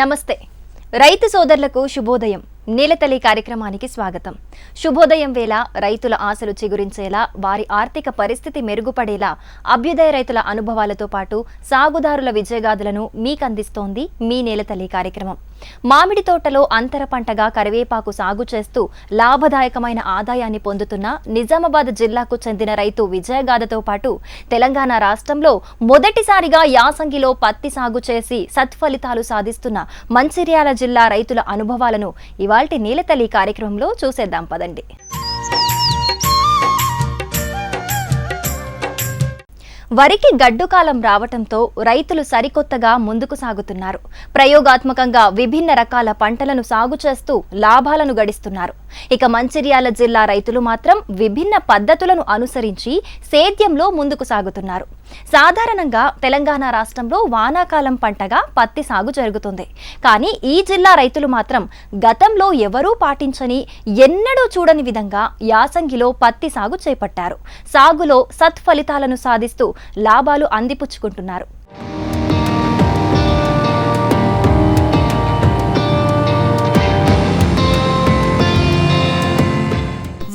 నమస్తే. రైతు సోదరులకు శుభోదయం. నీలతల్లి కార్యక్రమానికి స్వాగతం. శుభోదయం వేళ రైతుల ఆశలు చిగురించేలా వారి ఆర్థిక పరిస్థితి మెరుగుపడేలా అభ్యుదయ రైతుల అనుభవాలతో పాటు సాగుదారుల విజయగాథలను మీకందిస్తోంది మీ నేలతల్లి కార్యక్రమం. మామిడి తోటలో అంతర పంటగా కరివేపాకు సాగు చేస్తూ లాభదాయకమైన ఆదాయాన్ని పొందుతున్న నిజామాబాద్ జిల్లాకు చెందిన రైతు విజయగాథతో పాటు తెలంగాణ రాష్ట్రంలో మొదటిసారిగా యాసంగిలో పత్తి సాగు చేసి సత్ఫలితాలు సాధిస్తున్న మంచిర్యాల జిల్లా రైతుల అనుభవాలను ఇవాల్టి నీలతల్లి కార్యక్రమంలో చూసేద్దాం పదండి. వరికి గడ్డు కాలం రావటంతో రైతులు సరికొత్తగా ముందుకు సాగుతున్నారు. ప్రయోగాత్మకంగా విభిన్న రకాల పంటలను సాగు చేస్తూ లాభాలను గడిస్తున్నారు. ఇక మంచిర్యాల జిల్లా రైతులు మాత్రం విభిన్న పద్ధతులను అనుసరించి సేద్యంలో ముందుకు సాగుతున్నారు. సాధారణంగా తెలంగాణ రాష్ట్రంలో వానాకాలం పంటగా పత్తి సాగు జరుగుతుంది. కానీ ఈ జిల్లా రైతులు మాత్రం గతంలో ఎవరూ పాటించని ఎన్నడూ చూడని విధంగా యాసంగిలో పత్తి సాగు చేపట్టారు. సాగులో సత్ఫలితాలను సాధిస్తూ లాభాలు అందిపుచ్చుకుంటున్నారు.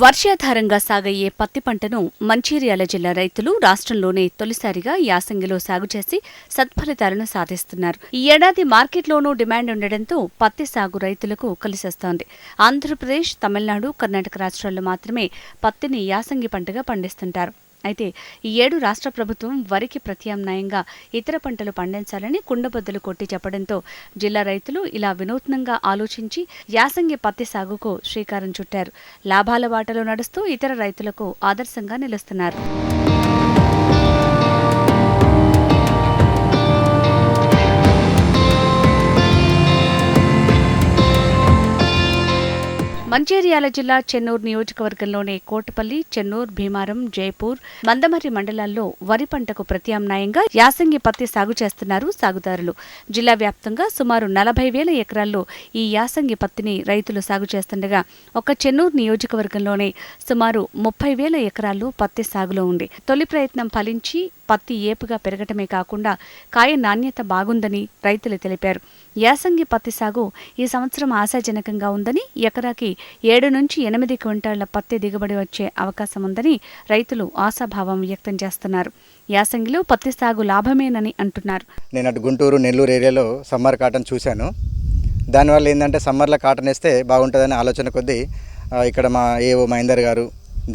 వర్షాధారంగా సాగయ్యే పత్తి పంటను మంచిర్యాల జిల్లా రైతులు రాష్ట్రంలోనే తొలిసారిగా యాసంగిలో సాగు చేసి సత్ఫలితాలను సాధిస్తున్నారు. ఈ ఏడాది మార్కెట్లోనూ డిమాండ్ ఉండడంతో పత్తి సాగు రైతులకు కలిసొస్తోంది. ఆంధ్రప్రదేశ్ తమిళనాడు కర్ణాటక రాష్ట్రాల్లో మాత్రమే పత్తిని యాసంగి పంటగా పండిస్తుంటారు. అయితే ఈ ఏడు రాష్ట్ర ప్రభుత్వం వరికి ప్రత్యామ్నాయంగా ఇతర పంటలు పండించాలని కుండబద్దలు కొట్టి చెప్పడంతో జిల్లా రైతులు ఇలా వినూత్నంగా ఆలోచించి యాసంగి పత్తి సాగుకు శ్రీకారం చుట్టారు. లాభాల బాటలో నడుస్తూ ఇతర రైతులకు ఆదర్శంగా నిలుస్తున్నారు. మంచిర్యాల జిల్లా చెన్నూరు నియోజకవర్గంలోని కోటపల్లి చెన్నూరు భీమారం జైపూర్ మందమర్రి మండలాల్లో వరి పంటకు ప్రత్యామ్నాయంగా యాసంగి పత్తి సాగు చేస్తున్నారు సాగుదారులు. జిల్లా వ్యాప్తంగా సుమారు నలభై వేల ఎకరాల్లో ఈ యాసంగి పత్తిని రైతులు సాగు చేస్తుండగా ఒక చెన్నూరు నియోజకవర్గంలోనే సుమారు ముప్పై వేల ఎకరాల్లో పత్తి సాగులో ఉంది. తొలి ప్రయత్నం ఫలించి పత్తి ఏపుగా పెరగటమే కాకుండా కాయ నాణ్యత బాగుందని రైతులు తెలిపారు. యాసంగి పత్తి సాగు ఈ సంవత్సరం ఆశాజనకంగా ఉందని ఎకరాకి ఏడు నుంచి ఎనిమిది క్వింటాళ్ళ పత్తి దిగుబడి వచ్చే అవకాశం ఉందని రైతులు ఆశాభావం వ్యక్తం చేస్తున్నారు. యాసంగిలో పత్తి సాగు లాభమేనని అంటున్నారు. నేను అటు గుంటూరు నెల్లూరు ఏరియాలో సమ్మర్ కాటన్ చూశాను. దానివల్ల ఏంటంటే సమ్మర్లో కాటన్ వేస్తే బాగుంటుందని ఆలోచన కొద్దీ ఇక్కడ మా ఏఓ మహేందర్ గారు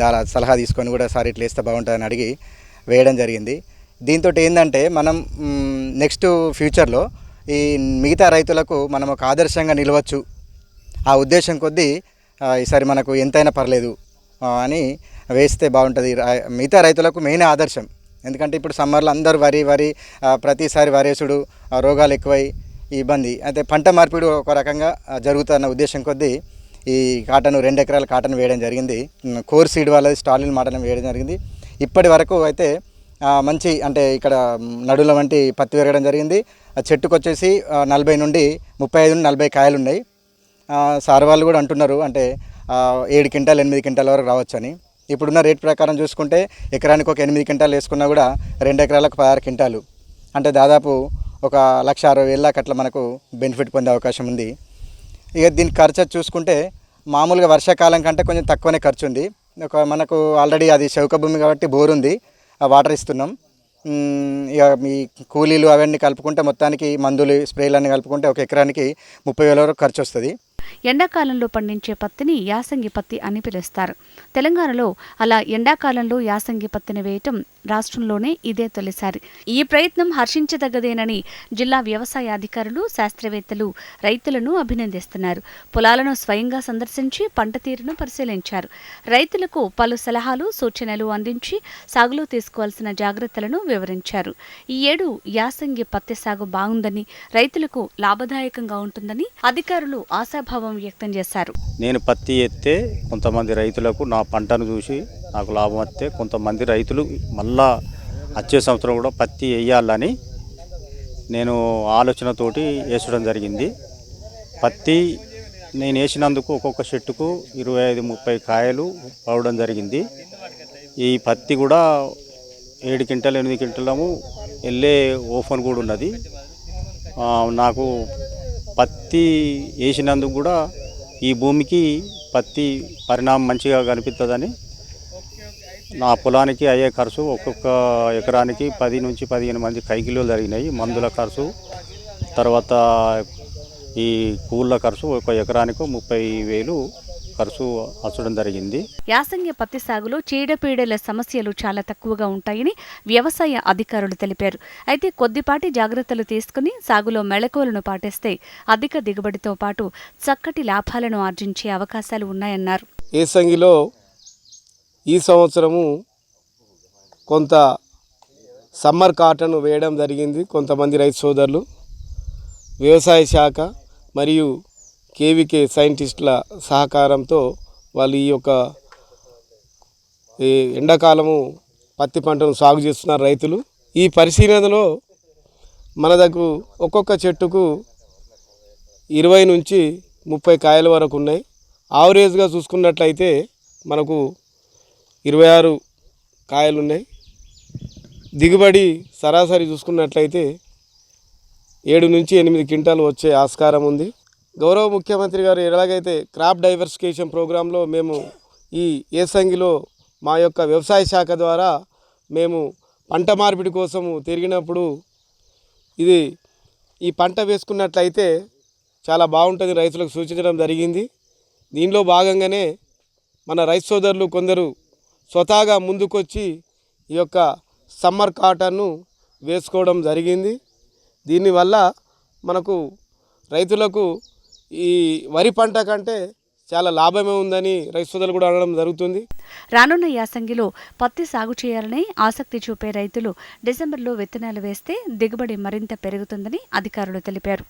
దాని సలహా తీసుకొని కూడా సార్ ఇట్లా వేస్తే బాగుంటుందని అడిగి వేయడం జరిగింది. దీంతో ఏంటంటే మనం నెక్స్ట్ ఫ్యూచర్లో ఈ మిగతా రైతులకు మనం ఒక ఆదర్శంగా నిలవచ్చు. ఆ ఉద్దేశం కొద్దీ ఈసారి మనకు ఎంతైనా పర్లేదు అని వేస్తే బాగుంటుంది. మిగతా రైతులకు మెయిన్ ఆదర్శం. ఎందుకంటే ఇప్పుడు సమ్మర్లో అందరూ వరి వరి ప్రతిసారి వరేసుడు రోగాలు ఎక్కువై ఇబ్బంది. అయితే పంట మార్పిడి ఒక రకంగా జరుగుతున్న ఉద్దేశం కొద్దీ ఈ కాటన్ రెండు ఎకరాల కాటన్ వేయడం జరిగింది. కోర్ సీడ్ వాళ్ళది స్టాలిన్ మాటను వేయడం జరిగింది. ఇప్పటి వరకు అయితే మంచి అంటే ఇక్కడ నడుల వంటి పత్తి పెరగడం జరిగింది. ఆ చెట్టుకు వచ్చేసి నలభై నుండి ముప్పై ఐదు నుండి నలభై కాయలు ఉన్నాయి సార్ వాళ్ళు కూడా అంటున్నారు అంటే ఏడు క్వింటాల్ ఎనిమిది క్వింటాల్ వరకు రావచ్చని. ఇప్పుడున్న రేట్ ప్రకారం చూసుకుంటే ఎకరానికి ఒక ఎనిమిది క్వింటాలు వేసుకున్నా కూడా రెండు ఎకరాలకు పదహారు క్వింటాలు. అంటే దాదాపు ఒక లక్ష అరవై వేల అట్లా మనకు బెనిఫిట్ పొందే అవకాశం ఉంది. ఇక దీని ఖర్చు చూసుకుంటే మామూలుగా వర్షాకాలం కంటే కొంచెం తక్కువనే ఖర్చు ఉంది. ఒక మనకు ఆల్రెడీ అది చౌక భూమి కాబట్టి బోర్ ఉంది ఆ వాటర్ ఇస్తున్నాం. ఇక మీ కూలీలు అవన్నీ కలుపుకుంటే మొత్తానికి మందులు స్ప్రేలు అన్నీ కలుపుకుంటే ఒక ఎకరానికి ముప్పై వేల వరకు ఖర్చు వస్తుంది. ఎండాకాలంలో పండించే పత్తిని యాసంగి పత్తి అని పిలుస్తారు. తెలంగాణలో అలా ఎండాకాలంలో యాసంగి పత్తిని వేయటం రాష్ట్రంలోనే ఇదే తొలిసారి. ఈ ప్రయత్నం హర్షించదగ్గదేనని జిల్లా వ్యవసాయ అధికారులు శాస్త్రవేత్తలు రైతులను అభినందిస్తున్నారు. పొలాలను స్వయంగా సందర్శించి పంట తీరును పరిశీలించారు. రైతులకు పలు సలహాలు సూచనలు అందించి సాగులో తీసుకోవాల్సిన జాగ్రత్తలను వివరించారు. ఈ ఏడు యాసంగి పత్తి సాగు బాగుందని రైతులకు లాభదాయకంగా ఉంటుందని అధికారులు ఆశాభావం వ్యక్తం చేశారు. నేను పత్తి ఎత్తే కొంతమంది రైతులకు నా పంటను చూసి నాకు లాభం వస్తే కొంతమంది రైతులు మళ్ళా వచ్చే సంవత్సరం కూడా పత్తి వేయాలని నేను ఆలోచనతోటి వేసడం జరిగింది. పత్తి నేను వేసినందుకు ఒక్కొక్క చెట్టుకు ఇరవై ఐదు ముప్పై కాయలు పడడం జరిగింది. ఈ పత్తి కూడా ఏడు క్వింటల్ ఎనిమిది క్వింటలము వెళ్ళే ఓఫన్ కూడా ఉన్నది. నాకు పత్తి వేసినందుకు కూడా ఈ భూమికి పత్తి పరిణామం మంచిగా కనిపిస్తుందని నా పొలానికి అయ్యే ఖర్చు ఒక్కొక్క ఎకరానికి పది నుంచి పదిహేను మంది కైకిలోలు జరిగినాయి. మందుల ఖర్చు తర్వాత ఈ కూళ్ళ ఖర్చు ఒక ఎకరానికి ముప్పై వేలు ఖర్చు అచ్చడం జరిగింది. యాసంగి పత్తి సాగులో చీడపీడల సమస్యలు చాలా తక్కువగా ఉంటాయని వ్యవసాయ అధికారులు తెలిపారు. అయితే కొద్దిపాటి జాగ్రత్తలు తీసుకుని సాగులో మెళకువలను పాటిస్తే అధిక దిగుబడితో పాటు చక్కటి లాభాలను ఆర్జించే అవకాశాలు ఉన్నాయన్నారు. ఏసంగిలో ఈ సంవత్సరము కొంత సమ్మర్ కాటన్ వేయడం జరిగింది. కొంతమంది రైతు సోదరులు వ్యవసాయ శాఖ మరియు కేవీకే సైంటిస్టుల సహకారంతో వాళ్ళు ఈ యొక్క ఈ ఎండాకాలము పత్తి పంటను సాగు చేస్తున్నారు రైతులు. ఈ పరిశీలనలో మన దగ్గర ఒక్కొక్క చెట్టుకు ఇరవై నుంచి ముప్పై కాయల వరకు ఉన్నాయి. ఆవరేజ్గా చూసుకున్నట్లయితే మనకు ఇరవై ఆరు కాయలు ఉన్నాయి. దిగుబడి సరాసరి చూసుకున్నట్లయితే ఏడు నుంచి ఎనిమిది క్వింటాలు వచ్చే ఆస్కారం ఉంది. గౌరవ ముఖ్యమంత్రి గారు ఎలాగైతే క్రాప్ డైవర్సిఫికేషన్ ప్రోగ్రాంలో మేము ఈ ఏసంగిలో మా యొక్క వ్యవసాయ శాఖ ద్వారా మేము పంట మార్పిడి కోసము తిరిగినప్పుడు ఇది ఈ పంట వేసుకున్నట్లయితే చాలా బాగుంటుంది రైతులకు సూచించడం జరిగింది. దీనిలో భాగంగానే మన రైతు సోదరులు కొందరు స్వతహాగా ముందుకొచ్చి ఈ యొక్క సమ్మర్ కాటన్ను వేసుకోవడం జరిగింది. దీనివల్ల మనకు రైతులకు ఈ వరి పంట కంటే చాలా లాభమే ఉందని రైతు సోదరులు కూడా అనడం జరుగుతుంది. రానున్న యాసంగిలో పత్తి సాగు చేయాలని ఆసక్తి చూపే రైతులు డిసెంబర్లో విత్తనాలు వేస్తే దిగుబడి మరింత పెరుగుతుందని అధికారులు తెలిపారు.